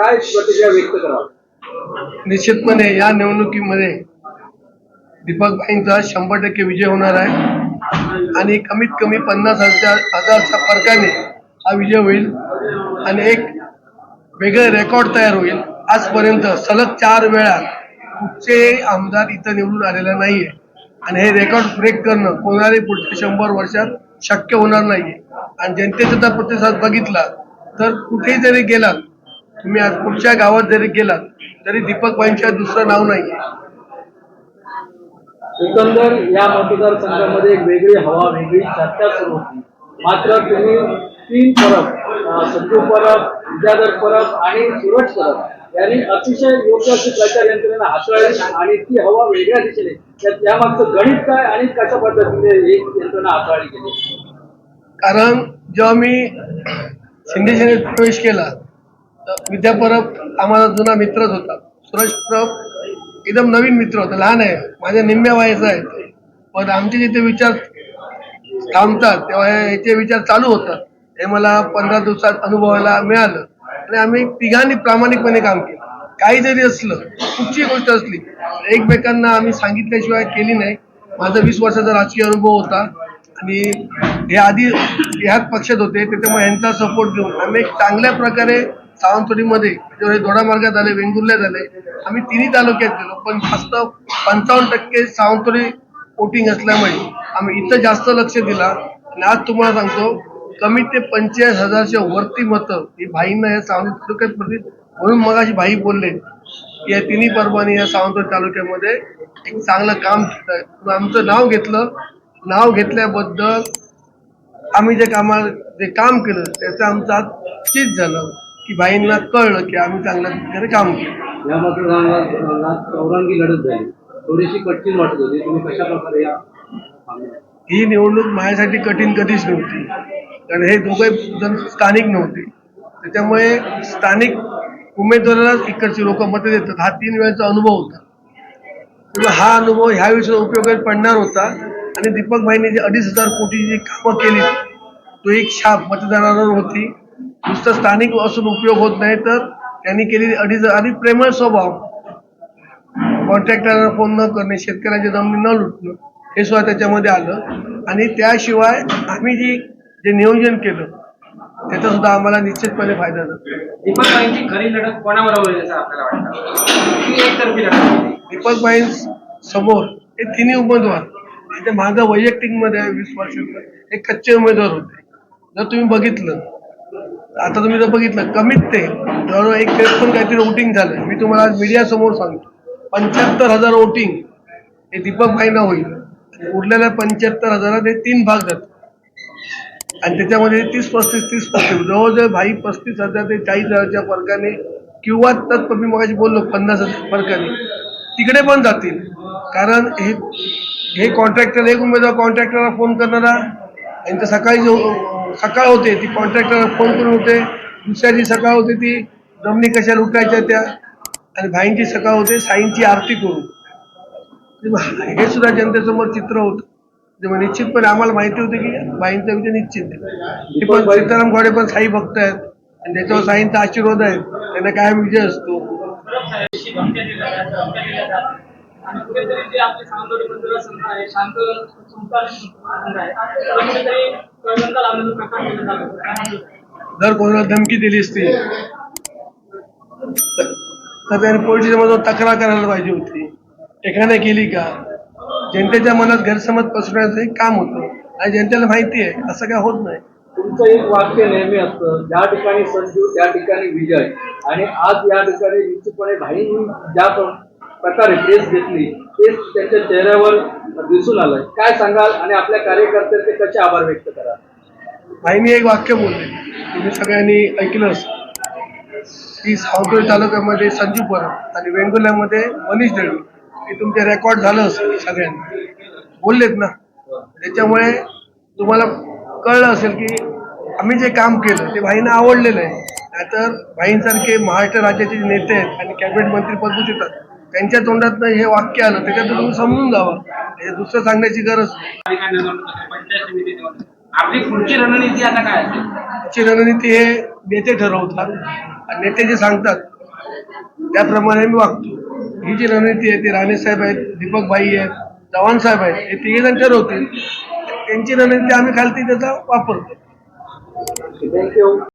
काय प्रतिक्रिया व्यक्त कराल? निश्चितपणे या निवडणुकीमध्ये दीपक भाईंचा शंभर टक्के विजय होणार आहे. आणि कमीत कमी पन्नास हजार हजारच्या फरकाने हा विजय होईल. आणि एक वेगळं रेकॉर्ड तयार होईल. आजपर्यंत सलग चार वेळा कुठचेही आमदार इथं निवडून आलेला नाहीये. आणि हे रेकॉर्ड ब्रेक करणं कोणालाही पुढच्या शंभर वर्षात शक्य होणार नाहीये. आणि जनतेचा जर प्रतिसाद बघितला तर कुठेही जरी गेलात तुम्ही आज कुठच्या गावात जरी गेलात तरी दीपक भाईंच्या दुसरं नाव नाहीये एकंदर या मतदारसंघामध्ये एक वेगळी हवा वेगळी चर्चा सुरू होती. मात्र तुम्ही तीन परब अं, संजू परब विद्याधर परब आणि सूरज परब यांनी अतिशय योग्य अशी प्रचार यंत्रणा हाताळली आणि ती हवा वेगळ्या दिशेने त्या- त्यामागचं गणित काय आणि कशा पद्धतीने ही यंत्रणा हाताळली गेली? कारण जेव्हा मी शिंदे सेनेत प्रवेश केला विद्या परब आम्हाला जुना मित्रच होता. सुरेश परब एकदम नवीन मित्र होता लहान आहे. माझ्या निम्म्या वयाचा आहे पण आमचे जिथे विचार थांबतात तेव्हा याचे विचार चालू होतात. हे मला पंधरा दिवसात अनुभवायला मिळालं. आणि आम्ही तिघांनी प्रामाणिकपणे काम केलं. काही जरी असलं कुठची गोष्ट असली एकमेकांना आम्ही सांगितल्याशिवाय केली नाही. माझा वीस वर्षाचा राजकीय अनुभव होता. आणि हे आधी ह्याच पक्षात होते त्याच्यामुळे यांचा सपोर्ट घेऊन आम्ही चांगल्या प्रकारे सावंतवाडीमध्ये जेव्हा हे दोडामार्गात आले वेंगुर्ल्यात आले आम्ही तिन्ही तालुक्यात गेलो. पण जास्त पंचावन्न टक्के सावंतवाडी वोटिंग असल्यामुळे आम्ही इथं जास्त लक्ष दिला. आणि आज तुम्हाला सांगतो कमी ते पंचेचाळीस हजारच्या वरती मतं ही भाईंना या सावंत तालुक्यात पडली. म्हणून मगाशी भाई बोलले की या तिन्ही पर्वांनी या सावंतवाडी तालुक्यामध्ये एक चांगलं काम केलं आमचं नाव घेतलं. नाव घेतल्याबद्दल आम्ही जे कामा जे काम केलं त्याचं आमचं आज चित झालं. की भाईंना कळलं की आम्ही चांगल्या प्रकारे काम केलं. या चौरंगी लढत झाली. थोडीशी कठीण वाटत होती. तुम्ही कशा प्रकारे या ही निवडणूक माझ्यासाठी कठीण कधीच नव्हती. कारण हे दोघे जण स्थानिक नव्हते. त्याच्यामुळे स्थानिक उमेदवारालाच इकडची लोक मतं देतात. हा तीन वेळेचा अनुभव होता. हा अनुभव ह्या विषयी उपयोगात पडणार होता. आणि दीपक भाईने जे अडीच हजार कोटी जी कामं केली तो एक छाप मतदारावर होती. नुसतं स्थानिक असून उपयोग होत नाही तर त्यांनी केलेली अडीच आणि प्रेमळ स्वभाव. कॉन्ट्रॅक्टरला फोन न करणे शेतकऱ्याची जमीन न लुटणं हे सुद्धा त्याच्यामध्ये आलं. आणि त्याशिवाय आम्ही जी जे नियोजन केलं त्याचा सुद्धा आम्हाला निश्चितपणे फायदा झाला. दीपक भाई समोर हे तिन्ही उमेदवार माझं वैयक्तिकमध्ये वीस वर्षाचं हे कच्चे उमेदवार होते. जर तुम्ही बघितलं आता तुम्ही जर बघितलं कमीत ते जवळजवळ एक पण काहीतरी वोटिंग झालं मी तुम्हाला आज मीडिया समोर सांगतो. पंच्याहत्तर हजार वोटिंग हे दीपक भाईना होईल. उरलेल्या पंच्याहत्तर हजारात हे तीन भाग जातात आणि त्याच्यामध्ये तीस पस्तीस तीस पस्तीस जवळजवळ भाई पस्तीस हजार ते चाळीस हजारच्या फरकाने किंवा तत्प मी मगाशी बोललो पन्नास हजार फरकाने तिकडे पण जातील. कारण हे हे कॉन्ट्रॅक्टर एक उमेदवार कॉन्ट्रॅक्टरला फोन करणारा यांचं सकाळी जो सकाळ होते ती कॉन्ट्रॅक्टर फोन करून होते. दुसऱ्याची सकाळ होते ती. जमिनी कशा लुटायच्या त्या. आणि भाईंची सकाळ होते साईंची आरती करून. हे सुद्धा जनतेसमोर चित्र होतं. तेव्हा निश्चितपणे आम्हाला माहिती होती की भाईंचा विजय निश्चित आहे. ते पण सीताराम घोडे पण साई भक्त आहेत. आणि त्याच्यावर साईंचा आशीर्वाद आहे. त्यांना कायम विजय असतो. शांत जर कोणाला धमकी दिली असती तर त्याने पोलीस स्टेशनमध्ये तक्रार करायला पाहिजे होती. एखाद्या केली का? जनतेच्या मनात गैरसमज पसरवण्याचं एक काम होतं. आणि जनतेला माहिती आहे असं काय होत नाही. तुमचं एक वाक्य नेहमी असतं ज्या ठिकाणी संजू त्या ठिकाणी विजय. आणि आज या ठिकाणी निश्चितपणे भाईंनी ज्या प्रकारे प्रेस घेतली तेच त्यांच्या चेहऱ्यावर दिसून आलं काय सांगाल? आणि आपल्या कार्यकर्त्यांचे कसे आभार व्यक्त करा भाईनी एक वाक्य बोलले. तुम्ही सगळ्यांनी ऐकलं असेल. की सावंतवाडी तालुक्यामध्ये संजीव परब आणि वेंगुल्यामध्ये मनीष दळवी हे तुमचे रेकॉर्ड झालं असेल सगळ्यांनी. बोललेत ना. त्याच्यामुळे तुम्हाला कळलं असेल की आम्ही जे काम केलं ते भाईंना आवडलेलं आहे. नाहीतर भाईंसारखे महाराष्ट्र राज्याचे नेते आहेत आणि कॅबिनेट मंत्री पदू शकतात त्यांच्या तोंडातनं हे वाक्य आलं त्याच्यातून तुम्ही समजून जावं. हे दुसरं सांगण्याची गरज आपली पुढची रणनीती आता काय पुढची रणनीती हे नेते ठरवतात. आणि नेते जे सांगतात त्याप्रमाणे मी वागतो. ही जी रणनीती आहे ती राणे साहेब आहेत दीपक भाई आहेत चव्हाण साहेब आहेत हे तिघे जण ठरवतील. त्यांची रणनीती आम्ही खालती त्याचा वापरतो. थँक्यू